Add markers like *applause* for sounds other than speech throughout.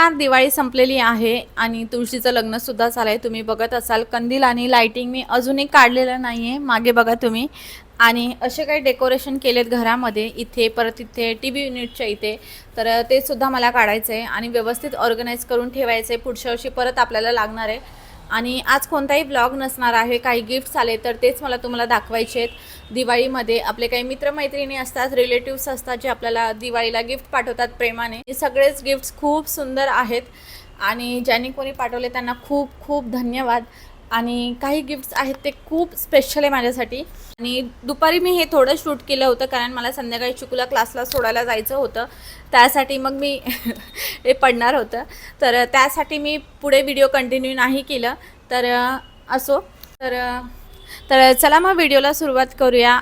नमस्कार दिवाळी संपलेली आहे आणि तुळशीचं लग्नसुद्धा झालं आहे तुम्ही बघत असाल कंदील आणि लाईटिंग मी अजूनही काढलेलं नाही आहे मागे बघा तुम्ही. आणि असे काही डेकोरेशन केलेत घरामध्ये इथे परत इथे टी व्ही युनिटच्या इथे. तर ते सुद्धा मला काढायचं आहे आणि व्यवस्थित ऑर्गनाईज करून ठेवायचं आहे पुढच्या वर्षी परत आपल्याला लागणार आहे. आणि आज कोणताही ब्लॉग नसणार आहे काही गिफ्ट्स आले तर तेच मला तुम्हाला दाखवायचे आहेत. दिवाळीमध्ये आपले काही मित्रमैत्रिणी असतात रिलेटिव्स असतात जे आपल्याला दिवाळीला गिफ्ट पाठवतात प्रेमाने. हे सगळेच गिफ्ट्स खूप सुंदर आहेत आणि ज्यांनी कोणी पाठवले त्यांना खूप खूप धन्यवाद. आणि काही गिफ्ट्स आहेत ते खूप स्पेशल आहे माझ्यासाठी. आणि दुपारी मी हे थोडं शूट केलं होतं कारण मला संध्याकाळी चिकूला क्लासला सोडायला जायचं होतं. त्यासाठी मग मी *laughs* हे पडणार होतं. तर त्यासाठी मी पुढे व्हिडिओ कंटिन्यू नाही केलं. तर असो. तर तर चला मग व्हिडिओला सुरुवात करूया.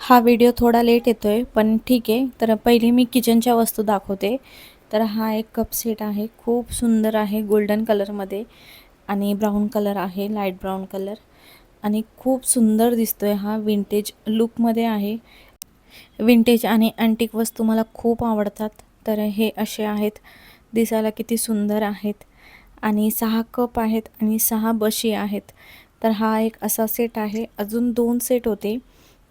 हा व्हिडिओ थोडा लेट येतो आहे पण ठीक आहे. तर पहिली मी किचनच्या वस्तू दाखवते. तर हा एक कप सेट आहे. खूप सुंदर आहे गोल्डन कलरमध्ये. आणि ब्राऊन कलर आहे लाइट ब्राऊन कलर. आणि खूप सुंदर दिसतो आहे हा विंटेज लुकमध्ये आहे. विंटेज आणि अँटिक वस्तू मला खूप आवडतात. तर हे असे आहेत. दिसायला किती सुंदर आहेत. आणि सहा कप आहेत आणि सहा बशी आहेत. तर हा एक असा सेट आहे. अजून दोन सेट होते.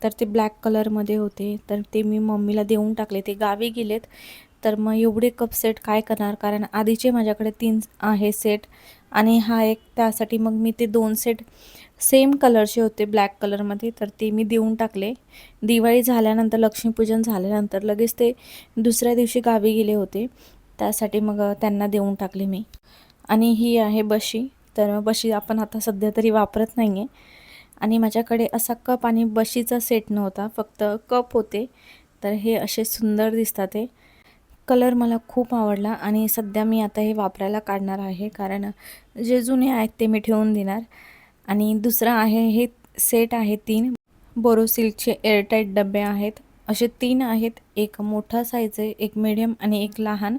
तर ते ब्लॅक कलरमध्ये होते. तर ते मी मम्मीला देऊन टाकले. ते गावी गेलेत. तर मग एवढे कप सेट काय करणार? कारण आधीचे माझ्याकडे तीन आहे सेट आणि हा एक त्यासाठी मग मी ते दोन सेट सेम कलरचे होते ब्लॅक कलरमध्ये तर ते मी देऊन टाकले. दिवाळी झाल्यानंतर लक्ष्मीपूजन झाल्यानंतर लगेच ते दुसऱ्या दिवशी गावी गेले होते. त्यासाठी मग त्यांना देऊन टाकले मी. आणि ही आहे बशी. तर बशी आपण आता सध्या तरी वापरत नाही आहे आणि माझ्याकडे असा कप आणि बशीचा सेट नव्हता. फक्त कप होते. तर हे असे सुंदर दिसतात हे. कलर मला खूप आवडला आणि सध्या मी आता हे वापरायला काढणार आहे कारण जे जुने आहेत ते मी ठेवून देणार. आणि दुसरं आहे हे सेट आहे तीन. बोरोसिल्कचे एअरटाईट डबे आहेत. असे तीन आहेत. एक मोठा साईज आहे एक मिडियम आणि एक लहान.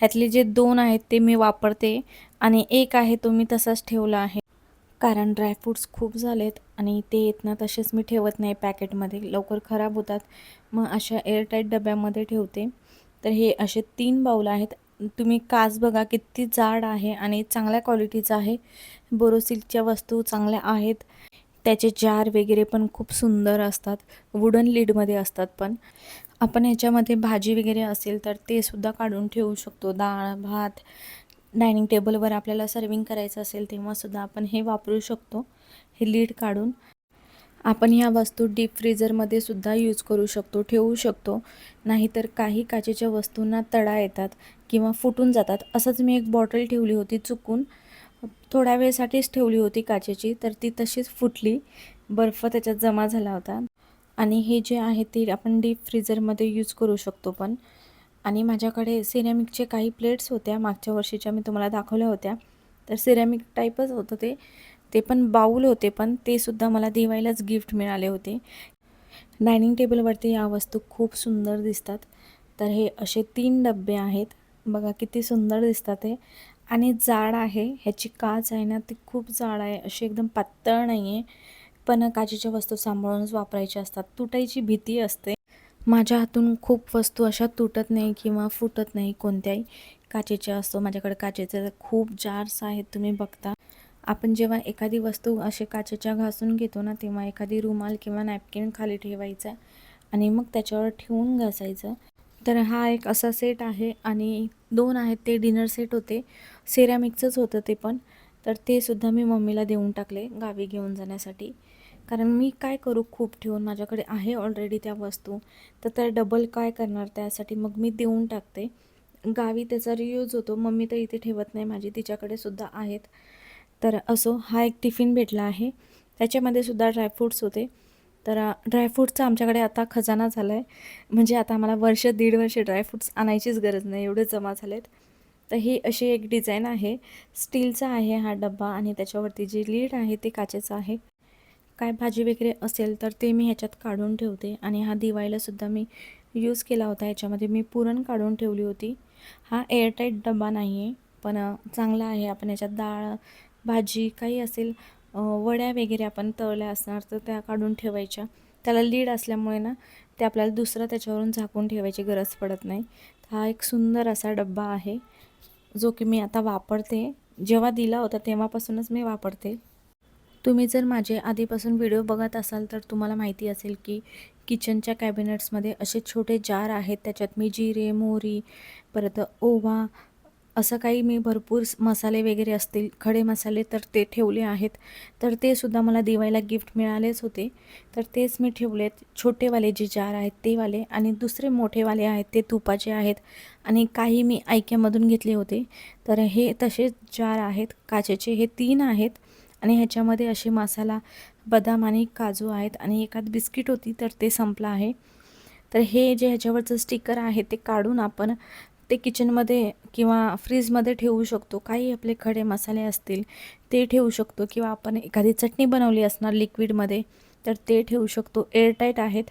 ह्यातले जे दोन आहेत ते मी वापरते आणि एक आहे तो मी तसाच ठेवला आहे. कारण ड्रायफ्रूट्स खूप झालेत आणि ते येत ना तसेच मी ठेवत नाही पॅकेटमध्ये. लवकर खराब होतात. मग अशा एअरटाईट डब्यामध्ये ठेवते. तर हे असे तीन बाऊल आहेत. तुम्ही काच बघा किती जाड आहे आणि चांगल्या क्वालिटीचं आहे. बोरोसिल्कच्या वस्तू चांगल्या आहेत. त्याचे जार वगैरे पण खूप सुंदर असतात. वुडन लीडमध्ये असतात पण. आपण याच्यामध्ये भाजी वगैरे असेल तर ते सुद्धा काढून ठेवू शकतो. डाळ भात डायनिंग टेबलवर आपल्याला सर्विंग करायचं असेल तेव्हासुद्धा आपण हे वापरू शकतो. हे लीड काढून. आपण ह्या वस्तू डीप फ्रीजरमध्ये सुद्धा यूज करू शकतो ठेवू शकतो. नाहीतर काही काचेच्या वस्तूंना तडा येतात किंवा फुटून जातात. असंच मी एक बॉटल ठेवली होती चुकून. थोड्या वेळेसाठीच ठेवली होती काचेची तर ती तशीच फुटली. बर्फ त्याच्यात जमा झाला होता. आणि हे जे आहे ते आपण डीप फ्रीजरमध्ये यूज करू शकतो पण. आणि माझ्याकडे सिरॅमिकचे काही प्लेट्स होत्या मागच्या वर्षीच्या मी तुम्हाला दाखवल्या होत्या. तर सिरॅमिक टाईपच होतं ते. ते पण बाऊल होते पण ते सुद्धा मला दिवाळीलाच गिफ्ट मिळाले होते. डायनिंग टेबलवरती या वस्तू खूप सुंदर दिसतात. तर हे असे तीन डबे आहेत. बघा किती सुंदर दिसतात हे. आणि जाड आहे. ह्याची काच आहे ना ती खूप जाड आहे. अशी एकदम पातळ नाही आहे पण काचेच्या वस्तू सांभाळूनच वापरायच्या असतात. तुटायची भीती असते. माझ्या हातून खूप वस्तू अशा तुटत नाही किंवा फुटत नाही कोणत्याही काचेच्या असतो माझ्याकडे काचेचे खूप जार्स आहेत. तुम्ही बघता. आपण जेव्हा एखादी वस्तू असे काचेच्या घासून घेतो ना तेव्हा एखादी रुमाल किंवा नॅपकिन खाली ठेवायचा आणि मग त्याच्यावर ठेवून घासायचं. तर हा एक असा सेट आहे आणि दोन आहेत ते डिनर सेट होते. सेरामिकचंच होतं ते पण. तर ते सुद्धा मी मम्मीला देऊन टाकले गावी घेऊन जाण्यासाठी. कारण मी काय करू खूप ठेवून माझ्याकडे आहे ऑलरेडी त्या वस्तू. तर त्या डबल काय करणार त्यासाठी मग मी देऊन टाकते. गावी त्याचा रियूज होतो. मम्मी तर इथे ठेवत नाही माझी तिच्याकडे सुद्धा आहेत. तर असो हा एक टिफिन भेटला आहे. त्याच्यामध्ये सुद्धा ड्रायफ्रूट्स होते. तर ड्रायफ्रूटचा आमच्याकडे आता खजाना झाला आहे म्हणजे आता आम्हाला वर्ष दीड वर्ष ड्रायफ्रूट्स आणायचीच गरज नाही एवढे जमा झालेत. तर ही अशी एक डिझाईन आहे. स्टीलचा आहे हा डब्बा आणि त्याच्यावरती जी लीड आहे ते काचेचं आहे. काय भाजी वगैरे असेल तर ते मी ह्याच्यात काढून ठेवते आणि हा दिवाळीलासुद्धा मी यूज केला होता. ह्याच्यामध्ये मी पुरण काढून ठेवली होती. हा एअरटाईट डबा नाही आहे पण चांगला आहे. आपण ह्याच्यात डाळ भाजी काही असेल वड्या वगैरे आपण तळल्या असणार तर त्या काढून ठेवायच्या. त्याला लीड असल्यामुळे ना ते आपल्याला दुसरं त्याच्यावरून झाकून ठेवायची गरज पडत नाही. हा एक सुंदर असा डब्बा आहे जो की मी आता वापरते. जेव्हा दिला होता तेव्हापासूनच मी वापरते. तुम्ही जर माझे आधीपासून व्हिडिओ बघत असाल तर तुम्हाला माहिती असेल की किचनच्या कॅबिनेट्समध्ये असे छोटे जार आहेत. त्याच्यात मी जिरे मोहरी परत ओवा असं काही मी भरपूर स- मसाले वगैरे असतील खडे मसाले तर ते ठेवले आहेत. तर ते सुद्धा मला दिवाळीला गिफ्ट मिळालेच होते. तर तेच मी ठेवले छोटेवाले जे जार आहेत ते वाले आणि दुसरे मोठेवाले आहेत ते तुपाचे आहेत आणि काही मी ऐक्यामधून घेतले होते. तर हे तसेच जार आहेत काचेचे. हे तीन आहेत आणि ह्याच्यामध्ये असे मसाला बदाम आणि काजू आहेत आणि एकात बिस्किट होती तर ते संपलं आहे. तर हे जे ह्याच्यावरचं स्टिकर आहे ते काढून आपण ते किचनमध्ये किंवा फ्रीजमध्ये ठेवू शकतो. काही आपले खडे मसाले असतील ते ठेवू शकतो. किंवा आपण एखादी चटणी बनवली असणार लिक्विडमध्ये तर ते ठेवू शकतो. एअरटाईट आहेत.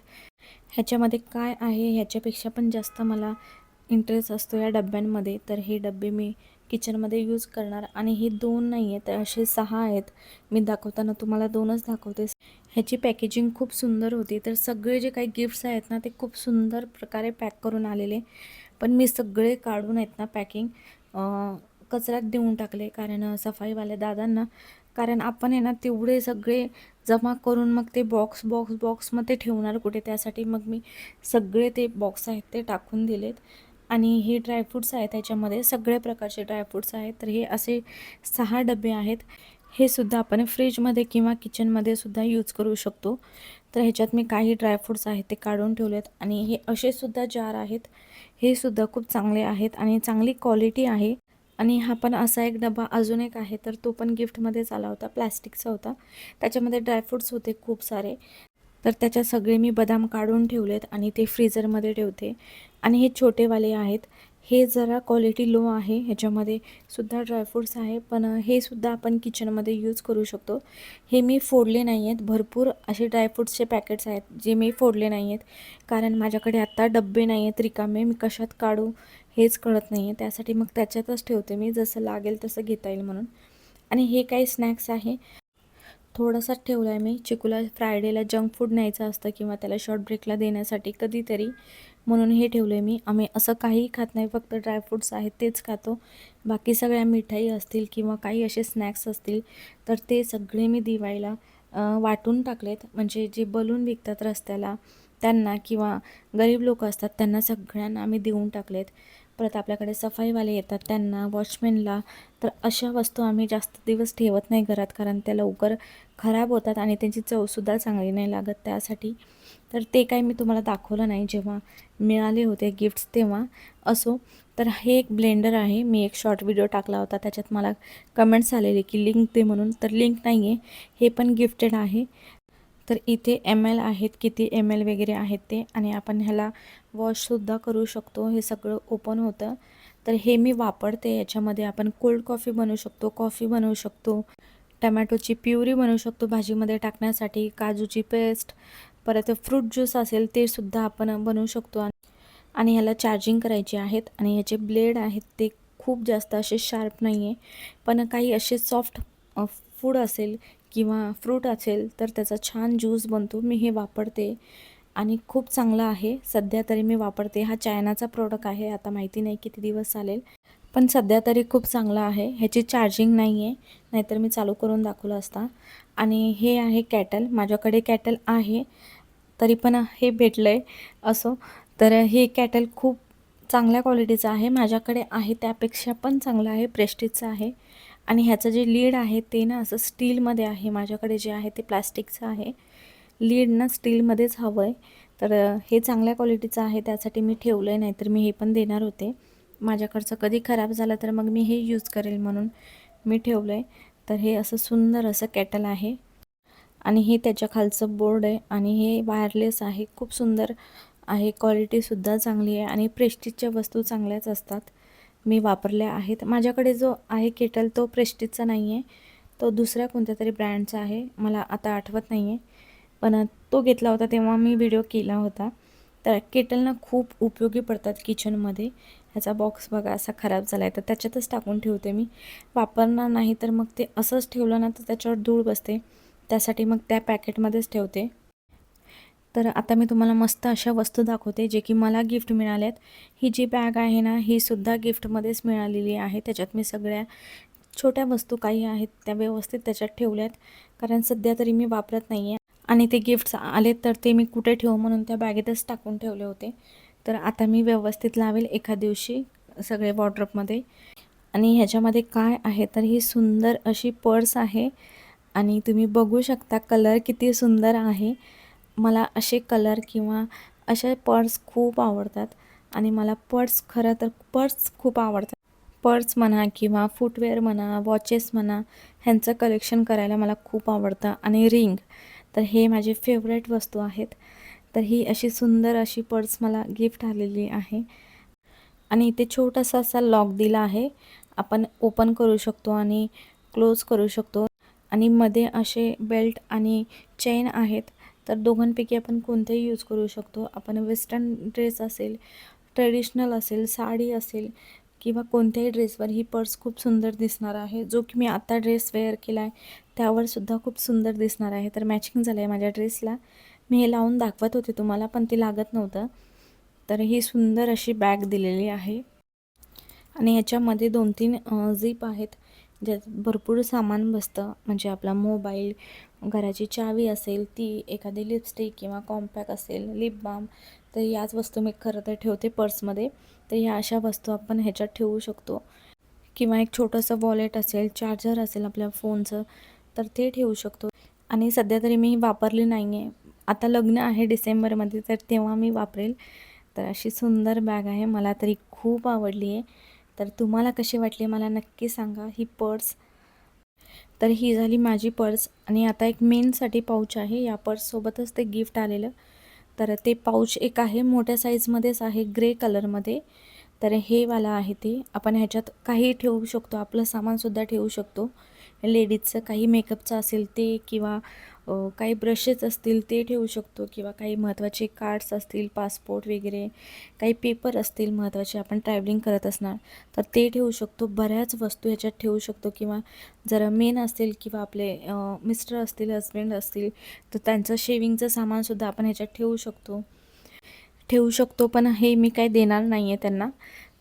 ह्याच्यामध्ये काय आहे ह्याच्यापेक्षा पण जास्त मला इंटरेस्ट असतो या डब्यांमध्ये. तर हे डबे मी किचनमध्ये यूज करणार. आणि हे दोन नाही आहेत तर असे सहा आहेत. मी दाखवताना तुम्हाला दोनच दाखवते. ह्याची पॅकेजिंग खूप सुंदर होती. तर सगळे जे काही गिफ्ट्स आहेत ना ते खूप सुंदर प्रकारे पॅक करून आलेले. पण मी सगळे काढून आहेत ना पॅकिंग कचऱ्यात देऊन टाकले. कारण सफाईवाल्या दादांना. कारण आपण आहे ना तेवढे सगळे जमा करून मग ते बॉक्स बॉक्स बॉक्समध्ये ठेवणार कुठे? त्यासाठी मग मी सगळे ते बॉक्स आहेत ते टाकून दिलेत. आणि हे ड्रायफ्रूट्स आहेत त्याच्यामध्ये सगळ्या प्रकारचे ड्रायफ्रूट्स आहेत. तर हे असे सहा डबे आहेत. हे सुद्धा आपण फ्रीजमध्ये किंवा किचनमध्ये सुद्धा यूज करू शकतो. तर ह्याच्यात मी काही ड्रायफ्रूट्स आहेत ते काढून ठेवलेत. आणि हे असे सुद्धा जार आहेत हे सुद्धा खूप चांगले आहेत आणि चांगली क्वालिटी आहे. आणि हा पण असा एक डबा अजून एक आहे तर तो पण गिफ्टमध्येच आला होता प्लॅस्टिकचा होता. त्याच्यामध्ये ड्रायफ्रूट्स होते खूप सारे. तर त्याच्यात सगळे मी बदाम काढून ठेवलेत आणि ते फ्रीजरमध्ये ठेवते. आणि हे छोटेवाले आहेत. हे जरा क्वालिटी लो आहे. ह्याच्यामध्ये सुद्धा ड्रायफ्रूट्स आहे. पण हे सुद्धा आपण किचनमध्ये यूज करू शकतो. हे मी फोडले नाही आहेत भरपूर असे ड्रायफ्रूट्सचे पॅकेट्स आहेत जे मी फोडले नाही आहेत कारण माझ्याकडे आत्ता डब्बे नाही आहेत रिकामे. मी कशात काढू हेच कळत नाही आहे त्यासाठी मग त्याच्यातच ठेवते मी. जसं लागेल तसं घेता येईल म्हणून. आणि हे काही स्नॅक्स आहे. थोडासा ठेवला आहे मी. चिकूला फ्रायडेला जंक फूड न्यायचं असतं किंवा त्याला शॉर्ट ब्रेकला देण्यासाठी कधीतरी. म्हणून हे ठेवलं आहे मी. आम्ही असं काहीही खात नाही फक्त ड्रायफ्रूट्स आहेत तेच खातो. बाकी सगळ्या मिठाई असतील किंवा काही असे स्नॅक्स असतील तर ते सगळे मी दिवाळीला वाटून टाकलेत. म्हणजे जे बलून विकतात रस्त्याला त्यांना किंवा गरीब लोक असतात त्यांना सगळ्यांना आम्ही देऊन टाकलेत. परत आपल्याकडे सफाईवाले येतात त्यांना वॉचमॅनला तर अशा वस्तू आम्ही जास्त दिवस ठेवत नाही घरात कारण त्या लवकर खराब होतात आणि त्यांची चवसुद्धा चांगली नाही लागत त्यासाठी. तर ते काही मी तुम्हाला दाखवलं नाही. जेव्हा मिळाले होते गिफ्ट्स तेव्हा असो. तर हे एक ब्लेंडर आहे. मी एक शॉर्ट व्हिडिओ टाकला होता. त्याच्यात मला कमेंट्स आलेले की लिंक दे म्हणून. तर लिंक नाही आहे हे पण गिफ्टेड आहे. तर इथे एम एल आहेत. किती एम एल वगैरे आहेत ते. आणि आपण ह्याला वॉशसुद्धा करू शकतो. हे सगळं ओपन होतं. तर हे मी वापरते. याच्यामध्ये आपण कोल्ड कॉफी बनवू शकतो कॉफी बनवू शकतो टमॅटोची प्युरी बनवू शकतो भाजीमध्ये टाकण्यासाठी काजूची पेस्ट परत फ्रूट ज्यूस असेल ते सुद्धा आपण बनवू शकतो. आणि- ह्याला चार्जिंग करायची आहेत आणि ह्याचे ब्लेड आहेत ते खूप जास्त असे शार्प नाही आहे पण काही असे सॉफ्ट फूड असेल किंवा फ्रूट असेल तर त्याचा छान ज्यूस बनतो. मी हे वापरते आणि खूप चांगला आहे. सध्या तरी मी वापरते. हा चायनाचा प्रोडक्ट आहे. आता माहिती नाही किती दिवस चालेल. पण सध्या तरी खूप चांगला आहे. ह्याची चार्जिंग नाही आहे नाहीतर मी चालू करून दाखवलं असता. आणि हे आहे कॅटल माझ्याकडे कॅटल आहे. तरी पण हे भेटलं आहे असं. तर हे कॅटल खूप चांगल्या क्वालिटीचं आहे. माझ्याकडे आहे त्यापेक्षा पण चांगलं आहे प्रेस्टिजचं आहे. आणि ह्याचं जे लीड आहे ते ना असं स्टीलमध्ये आहे. माझ्याकडे जे आहे ते प्लास्टिकचं आहे. लीड ना स्टीलमध्येच हवं आहे तर हे चांगल्या क्वालिटीचं आहे त्यासाठी मी ठेवलं आहे नाहीतर मी हे पण देणार होते. माझ्याकडचं कधी खराब झालं तर मग मी हे यूज करेल म्हणून मी ठेवलं आहे तर हे असं सुंदर असं कॅटल आहे. आणि हे त्याच्या खालचं बोर्ड आहे आणि हे वायरलेस आहे. खूप सुंदर आहे. क्वालिटीसुद्धा चांगली आहे आणि प्रेस्टिजच्या वस्तू चांगल्याच असतात. मी वापरल्या आहेत. माझ्याकडे जो आहे केटल तो प्रेस्टिजचा नाही आहे तो दुसऱ्या कोणत्या तरी ब्रँडचा आहे. मला आता आठवत नाही आहे पण तो घेतला होता तेव्हा मी व्हिडिओ केला होता. तर केटलनं खूप उपयोगी पडतात किचनमध्ये ह्याचा बॉक्स बघा असा खराब झाला आहे तर त्याच्यातच टाकून ठेवते मी. वापरणार नाही तर मग ते असंच ठेवलं ना तर त्याच्यावर धूळ बसते. त्यासाठी मग त्या पॅकेटमध्येच ठेवते. तर आता मी तुम्हाला मस्त अशा वस्तू दाखवते जे की मला गिफ्ट मिळाल्यात. ही जी बॅग आहे ना ही सुद्धा गिफ्टमध्येच मिळालेली आहे. त्याच्यात मी सगळ्या छोट्या वस्तू काही आहेत त्या व्यवस्थित त्याच्यात ठेवल्यात. कारण सध्या तरी मी वापरत नाही आहे आणि ते गिफ्ट्स आले तर ते मी कुठे ठेवू म्हणून त्या बॅगेतच टाकून ठेवले होते. तर आता मी व्यवस्थित लावेल एका दिवशी सगळे वॉर्ड्रॉपमध्ये आणि ह्याच्यामध्ये काय आहे तर ही सुंदर अशी पर्स आहे. आणि तुम्ही बघू शकता कलर किती सुंदर आहे. मला असे कलर किंवा असे पर्स खूप आवडतात आणि मला पर्स खरं तर पर्स खूप आवडतात. पर्स म्हणा किंवा फुटवेअर म्हणा वॉचेस म्हणा ह्यांचं कलेक्शन करायला मला खूप आवडतं. आणि रिंग तर हे माझे फेवरेट वस्तू आहेत. तर ही अशी सुंदर अशी पर्स मला गिफ्ट आलेली आहे. आणि इथे छोटासा असा लॉक दिला आहे. आपण ओपन करू शकतो आणि क्लोज करू शकतो. आणि मध्ये असे बेल्ट आणि चेन आहेत तर दोघांपैकी आपण कोणतेही यूज करू शकतो. आपण वेस्टर्न ड्रेस असेल ट्रेडिशनल असेल साडी असेल किंवा कोणत्याही ड्रेसवर ही पर्स खूप सुंदर दिसणार आहे. जो की मी आत्ता ड्रेस वेअर केला आहे त्यावर सुद्धा खूप सुंदर दिसणार आहे. तर मॅचिंग झालं आहे माझ्या ड्रेसला मी हे लावून दाखवत होते तुम्हाला पण ते लागत नव्हतं. तर ही सुंदर अशी बॅग दिलेली आहे. आणि ह्याच्यामध्ये दोन तीन झीप आहेत. ज्यात भरपूर सामान बसतं. म्हणजे आपला मोबाईल घराची चावी असेल ती एखादी लिपस्टिक किंवा कॉम्पॅक असेल लिप बाम तर याच वस्तू मी खरं तर ठेवते पर्समध्ये तर ह्या अशा वस्तू आपण ह्याच्यात ठेवू शकतो. किंवा एक छोटंसं वॉलेट असेल चार्जर असेल आपल्या फोनचं तर ते ठेवू शकतो. आणि सध्या तरी मी वापरली नाही आहे आता लग्न आहे डिसेंबरमध्ये तर तेव्हा मी वापरेल. तर अशी सुंदर बॅग आहे मला तरी खूप आवडली आहे तर तुम्हाला कसे वाटले मला नक्की सांगा ही पर्स. तर ही झाली माझी पर्स आणि आता एक मेनसाठी पाऊच आहे. या पर्ससोबतच ते गिफ्ट आलेलं. तर ते पाऊच एक आहे मोठ्या साईजमध्येच आहे ग्रे कलरमध्ये तर हे वाला आहे ते. आपण ह्याच्यात काही ठेवू शकतो आपलं सामानसुद्धा ठेवू शकतो. लेडीजचं काही मेकअपचं असेल ते किंवा काही ब्रशेस असतील ते ठेवू शकतो किंवा काही महत्त्वाचे कार्ड्स असतील पासपोर्ट वगैरे काही पेपर असतील महत्त्वाचे आपण ट्रॅव्हलिंग करत असणार तर ते ठेवू शकतो. बऱ्याच वस्तू ह्याच्यात ठेवू शकतो किंवा जर मेन असतील किंवा आपले मिस्टर असतील हस्बंड असतील तर त्यांचं शेविंगचं सामानसुद्धा आपण ह्याच्यात ठेवू शकतो. ठेवू शकतो पण हे मी काही देणार नाही आहे त्यांना.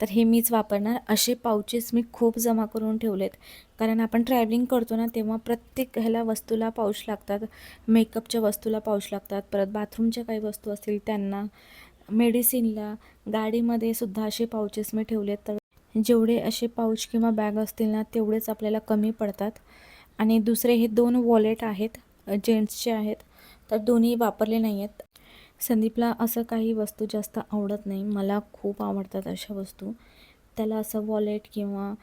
तर हे मीच वापरणार. असे पाऊचेस मी खूप जमा करून ठेवलेत. कारण आपण ट्रॅव्हलिंग करतो ना तेव्हा प्रत्येक ह्याला वस्तूला पाऊच लागतात. मेकअपच्या वस्तूला पाऊच लागतात. परत बाथरूमच्या काही वस्तू असतील त्यांना. मेडिसिनला गाडीमध्ये सुद्धा असे पाऊचेस मी ठेवलेत. तर जेवढे असे पाऊच किंवा बॅग असतील ना तेवढेच आपल्याला कमी पडतात. आणि दुसरे हे दोन वॉलेट आहेत जेंट्सचे आहेत. तर दोन्ही वापरले नाही आहेत संदीपला असं काही वस्तू जास्त आवडत नाही. मला खूप आवडतात अशा वस्तू. त्याला असं वॉलेट किंवा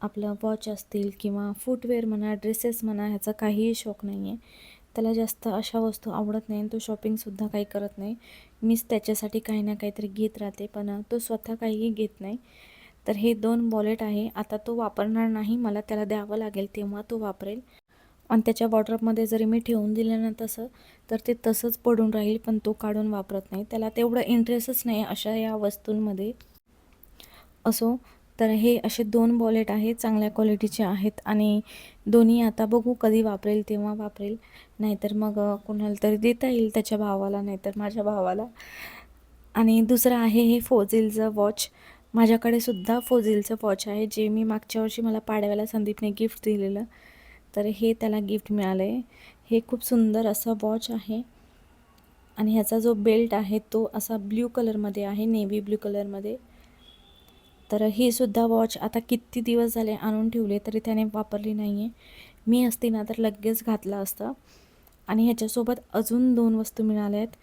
आपलं वॉच असतील किंवा फुटवेअर म्हणा ड्रेसेस म्हणा ह्याचा काहीही शौक नाही आहे त्याला जास्त अशा वस्तू आवडत नाही तो शॉपिंगसुद्धा काही करत नाही. मीच त्याच्यासाठी काही ना काहीतरी घेत राहते पण तो स्वतः काहीही घेत नाही. तर हे दोन वॉलेट आहे. आता तो वापरणार नाही. मला त्याला द्यावं लागेल तेव्हा तो वापरेल. आणि त्याच्या वॉटरमध्ये जरी मी ठेवून दिलं ना तसं तर ते तसंच पडून राहील पण तो काढून वापरत नाही. त्याला तेवढं इंटरेस्टच नाही अशा या वस्तूंमध्ये. असो तर हे असे दोन बॉलेट आहेत चांगल्या क्वालिटीचे आहेत आणि दोन्ही आता बघू कधी वापरेल तेव्हा वापरेल. नाहीतर मग कोणाला तरी देता येईल त्याच्या भावाला नाहीतर माझ्या भावाला. आणि दुसरं आहे हे फोझिलचं वॉच. माझ्याकडे सुद्धा फोझिलचं वॉच आहे जे मी मागच्या वर्षी मला पाडव्याला संदीपने गिफ्ट दिलेलं. तर हे त्याला गिफ्ट मिळालं आहे हे खूप सुंदर असं वॉच आहे. आणि ह्याचा जो बेल्ट आहे तो असा ब्ल्यू कलरमध्ये आहे नेव्ही ब्ल्यू कलरमध्ये. तर ही सुद्धा वॉच आता किती दिवस झाले आणून ठेवले तरी त्याने वापरली नाही आहे मी असते ना तर लगेच घातलं असतं. आणि ह्याच्यासोबत अजून दोन वस्तू मिळाल्या आहेत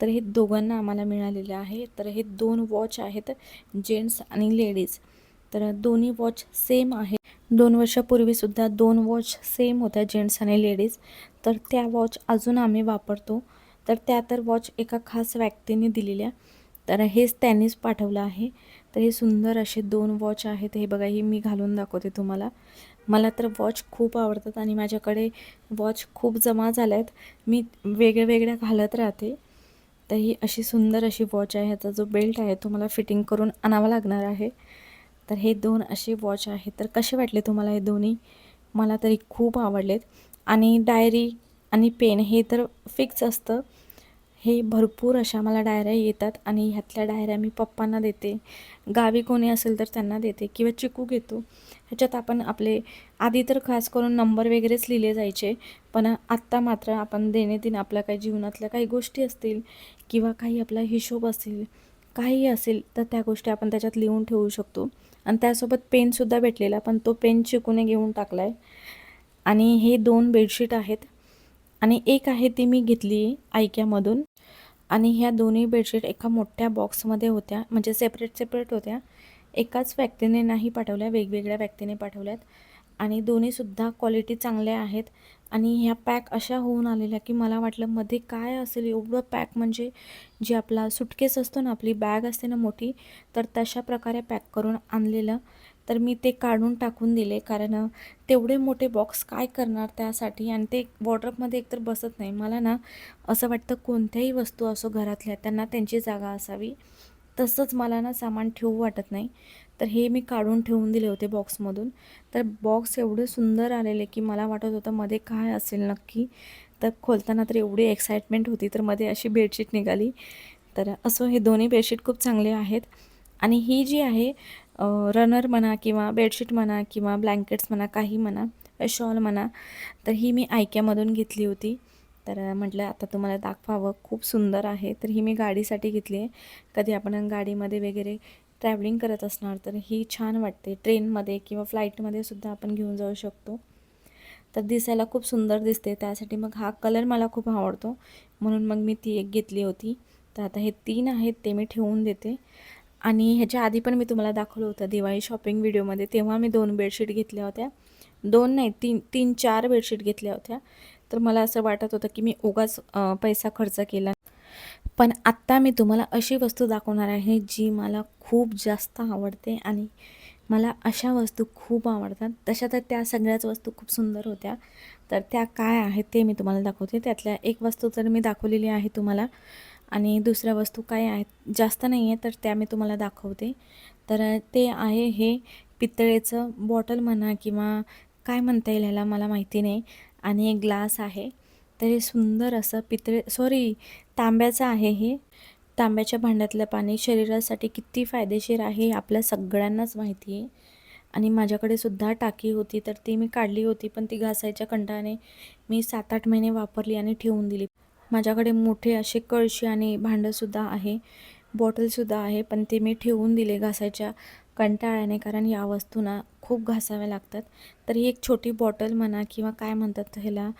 तर हे दोघांना आम्हाला मिळालेले आहे. तर हे दोन वॉच आहेत जेंट्स आणि लेडीज. तर दोन्ही वॉच सेम आहे. दोन वर्षापूर्वीसुद्धा दोन वॉच सेम होत्या जेंट्स आणि लेडीज. तर त्या वॉच अजून आम्ही वापरतो. तर त्या तर वॉच एका खास व्यक्तीने दिलेल्या. तर हेच त्यांनीच पाठवलं आहे. तर हे सुंदर असे दोन वॉच आहेत. हे बघा ही मी घालून दाखवते तुम्हाला. मला तर वॉच खूप आवडतात आणि माझ्याकडे वॉच खूप जमा झाल्या आहेत मी वेगळ्या वेगळ्या घालत राहते. तर ही अशी सुंदर अशी वॉच आहे. ह्याचा जो बेल्ट आहे तो मला फिटिंग करून आणावा लागणार आहे. तर हे दोन असे वॉच आहेत. तर कसे वाटले तुम्हाला हे दोन्ही? मला तरी खूप आवडलेत. आणि डायरी आणि पेन हे तर फिक्स असतं. हे भरपूर अशा मला डायऱ्या येतात आणि ह्यातल्या डायऱ्या मी पप्पांना देते. गावी कोणी असेल तर त्यांना देते किंवा चिकू घेतो. ह्याच्यात आपण आपले आधी तर खास करून नंबर वगैरेच लिहिले जायचे पण आत्ता मात्र आपण दैनंदिन आपल्या काही जीवनातल्या काही गोष्टी असतील किंवा काही आपला हिशोब असेल काही असेल तर त्या गोष्टी आपण त्याच्यात लिहून ठेवू शकतो. आणि त्यासोबत पेनसुद्धा भेटलेला पण तो पेन चिकूने घेऊन टाकला आहे आणि हे दोन बेडशीट आहेत. आणि एक आहे ती मी घेतली आयक्यामधून आणि ह्या दोन्ही बेडशीट एका मोठ्या बॉक्समध्ये होत्या म्हणजे सेपरेट सेपरेट होत्या. एकाच व्यक्तीने नाही पाठवल्या वेगवेगळ्या व्यक्तीने पाठवल्यात. आणि दोन्हीसुद्धा क्वालिटी चांगल्या आहेत. आणि ह्या पॅक अशा होऊन आलेल्या की मला वाटलं मध्ये काय असेल? एवढं पॅक म्हणजे जे आपला सुटकेस असतो ना आपली बॅग असते ना मोठी तर तशा प्रकारे पॅक करून आणलेलं. तर मी ते काढून टाकून दिले कारण तेवढे मोठे बॉक्स काय करणार त्यासाठी? आणि ते वॉर्ड्रॉपमध्ये एकतर बसत नाही. मला ना असं वाटतं कोणत्याही वस्तू असो घरातल्या त्यांना त्यांची जागा असावी. तसंच मला ना सामान ठेवू वाटत नाही. तर हे मी काढून ठेवून दिले होते बॉक्समधून. तर बॉक्स एवढे सुंदर आलेले की मला वाटत होतं मध्ये काय असेल नक्की. तर खोलताना तर एवढी एक्साइटमेंट होती तर मध्ये अशी बेडशीट निघाली. तर असं हे दोन्ही बेडशीट खूप चांगले आहेत. आणि ही जी आहे रनर म्हणा किंवा बेडशीट म्हणा किंवा ब्लँकेट्स म्हणा काही म्हणा शॉल म्हणा तर ही मी आयक्यामधून घेतली होती. तर म्हटलं आता तुम्हाला दाखवावं. खूप सुंदर आहे. तर ही मी गाडीसाठी घेतली आहे. कधी आपण गाडीमध्ये वगैरे ट्रॅव्हलिंग करत असणार तर ही छान वाटते. ट्रेनमध्ये किंवा फ्लाईटमध्ये सुद्धा आपण घेऊन जाऊ शकतो. तर दिसायला खूप सुंदर दिसते. त्यासाठी मग हा कलर मला खूप आवडतो. म्हणून मग मी ती एक घेतली होती. तर आता हे तीन आहेत ते मी ठेवून देते. आणि ह्याच्या आधी पण मी तुम्हाला दाखवलं होतं दिवाळी शॉपिंग व्हिडिओमध्ये तेव्हा मी दोन बेडशीट घेतल्या होत्या. दोन नाही तीन तीन चार बेडशीट घेतल्या होत्या. तर मला असं वाटत होतं की मी उगाच पैसा खर्च केला. पण आत्ता मी तुम्हाला अशी वस्तू दाखवणार आहे जी मला खूप जास्त आवडते आणि मला अशा वस्तू खूप आवडतात. तशा तर त्या सगळ्याच वस्तू खूप सुंदर होत्या. तर त्या काय आहेत ते मी तुम्हाला दाखवते. त्यातल्या एक वस्तू तर मी दाखवलेली आहे तुम्हाला आणि दुसऱ्या वस्तू काय आहेत जास्त नाही आहे तर त्या मी तुम्हाला दाखवते. तर ते आहे हे पितळेचं बॉटल म्हणा किंवा काय म्हणता येईल ह्याला मला माहिती नाही. आणि एक ग्लास आहे. तर हे सुंदर असं पितळे सॉरी तांब्याचं आहे हे. तांब्याच्या भांड्यातलं पाणी शरीरासाठी किती फायदेशीर आहे हे आपल्या सगळ्यांनाच माहिती आहे. आणि माझ्याकडे सुद्धा टाकी होती तर ती मी काढली होती पण ती घासायच्या कंटाने मी सात आठ महिने वापरली आणि ठेवून दिली. माझ्याकडे मोठे असे कळशी आणि भांडंसुद्धा आहे बॉटलसुद्धा आहे पण ते मी ठेवून दिले घासायच्या कंटाळ्याने कारण या वस्तू ना खूप घासाव्या लागतात. तर ही एक छोटी बॉटल म्हणा किंवा काय म्हणतात ह्याला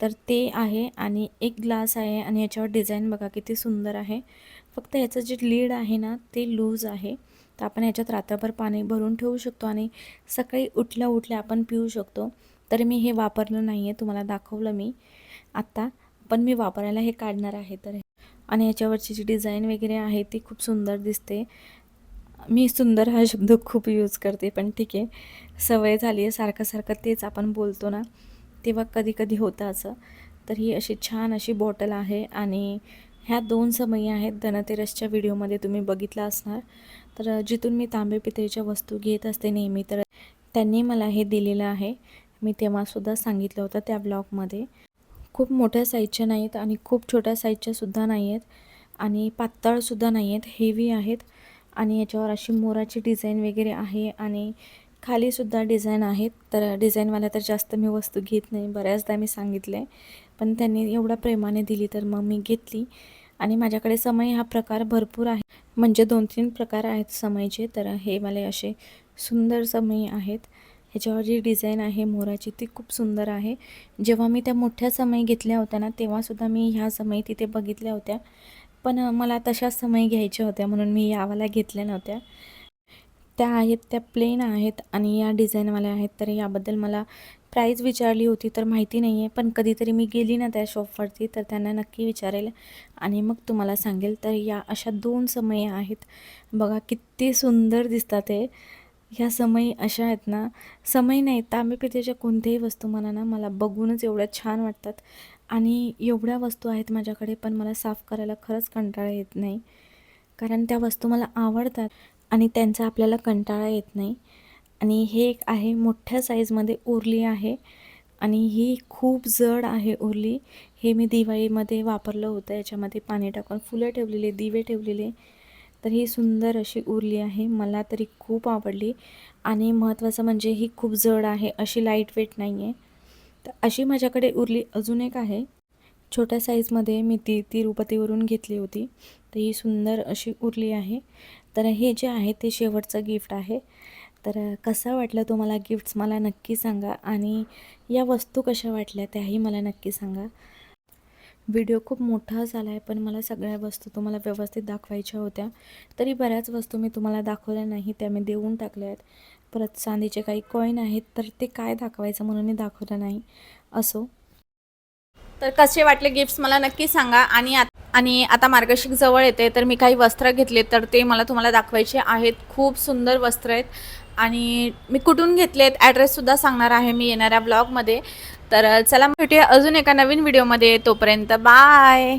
तर ते आहे आणि एक ग्लास आहे आणि याच्यावर डिझाईन बघा किती सुंदर आहे. फक्त ह्याचं जे लीड आहे ना ते लूज आहे. तर आपण ह्याच्यात रात्रभर पाणी भरून ठेवू शकतो आणि सकाळी उठल्या उठल्या आपण पिऊ शकतो. तर मी हे वापरलं नाही आहे तुम्हाला दाखवलं मी आत्ता पण मी वापरायला हे काढणार आहे तर. आणि याच्यावरची जी डिझाईन वगैरे आहे ती खूप सुंदर दिसते. मी सुंदर हा शब्द खूप यूज करते पण ठीक आहे. सवय झाली आहे सारखं सारखं तेच आपण बोलतो ना तेव्हा कधी कधी होतं असं. तर ही अशी छान अशी बॉटल आहे आणि ह्या दोन समयी आहेत धनतेरसच्या व्हिडिओमध्ये तुम्ही बघितला असणार. तर जिथून मी तांबे पितळीच्या वस्तू घेत असते नेहमी तर त्यांनी मला हे दिलेलं आहे. मी तेव्हासुद्धा सांगितलं होतं त्या ब्लॉगमध्ये खूप मोठ्या साईजच्या नाहीत आणि खूप छोट्या साईजच्यासुद्धा नाही आहेत आणि पातळसुद्धा नाही आहेत हेवी आहेत. आणि याच्यावर अशी मोराची डिझाईन वगैरे आहे आणि खालीसुद्धा डिझाईन आहेत. तर डिझाईनवाल्या तर जास्त मी वस्तू घेत नाही बऱ्याचदा मी सांगितले. पण त्यांनी एवढ्या प्रेमाने दिली तर मग मी घेतली. आणि माझ्याकडे समय हा प्रकार भरपूर आहे. म्हणजे दोन तीन प्रकार आहेत समयचे तर हे मला असे सुंदर समय आहेत. ह्याच्यावर जी डिझाईन आहे मोराची ती खूप सुंदर आहे. जेव्हा मी त्या मोठ्या समय घेतल्या होत्या ना तेव्हासुद्धा मी ह्या समय तिथे बघितल्या होत्या. पण मला तशाच समय घ्यायच्या होत्या म्हणून मी यावाला घेतल्या नव्हत्या. त्या आहेत त्या प्लेन आहेत आणि या डिझाईनवाल्या आहेत. तर याबद्दल मला प्राईज विचारली होती तर माहिती नाही आहे पण कधीतरी मी गेली ना त्या शॉपवरती तर त्यांना नक्की विचारेल आणि मग तुम्हाला सांगेल. तर या अशा दोन समय आहेत. बघा किती सुंदर दिसतात ते ह्या समय अशा आहेत ना. समय नाही तांबे पितेच्या कोणत्याही वस्तू म्हणा ना मला बघूनच एवढ्या छान वाटतात. आणि एवढ्या वस्तू आहेत माझ्याकडे पण मला साफ करायला खरंच कंटाळा येत नाही. कारण त्या वस्तू मला आवडतात आणि त्यांचा आपल्याला कंटाळा येत नाही. आणि हे एक आहे मोठ्या साईजमध्ये उरली आहे आणि ही खूप जड आहे उरली. हे मी दिवाळीमध्ये वापरलं होतं याच्यामध्ये पाणी टाकून फुलं ठेवलेले दिवे ठेवलेले. तर ही सुंदर अशी उरली आहे मला तरी खूप आवडली. आणि महत्त्वाचं म्हणजे ही खूप जड आहे अशी लाइट वेट नाही आहे तर अशी माझ्याकडे उरली अजून एक आहे. छोट्या साईजमध्ये मी ती तिरुपतीवरून घेतली होती. तर ही सुंदर अशी उरली आहे. तर हे जे आहे ते शेवटचं गिफ्ट आहे. तर कसं वाटलं तुम्हाला गिफ्ट्स मला नक्की सांगा आणि या वस्तू कशा वाटल्या त्याही मला नक्की सांगा. व्हिडिओ खूप मोठा झाला आहे पण मला सगळ्या वस्तू तुम्हाला व्यवस्थित दाखवायच्या होत्या. तरी बऱ्याच वस्तू मी तुम्हाला दाखवल्या नाही त्या मी देऊन टाकल्या आहेत. परत चांदीचे काही कॉईन आहेत तर ते काय दाखवायचं म्हणून मी दाखवलं नाही. असो. तर कसे वाटले गिफ्ट्स मला नक्की सांगा. आणि आत- आणि आता मार्गशीर्ष जवळ येते तर मी काही वस्त्र घेतले तर ते मला तुम्हाला दाखवायचे आहेत. खूप सुंदर वस्त्र आहेत. आणि मी कुठून घेतलेत ॲड्रेससुद्धा सांगणार आहे मी येणाऱ्या ब्लॉगमध्ये तर चला भेटूया अजून एका नवीन व्हिडिओमध्ये तोपर्यंत बाय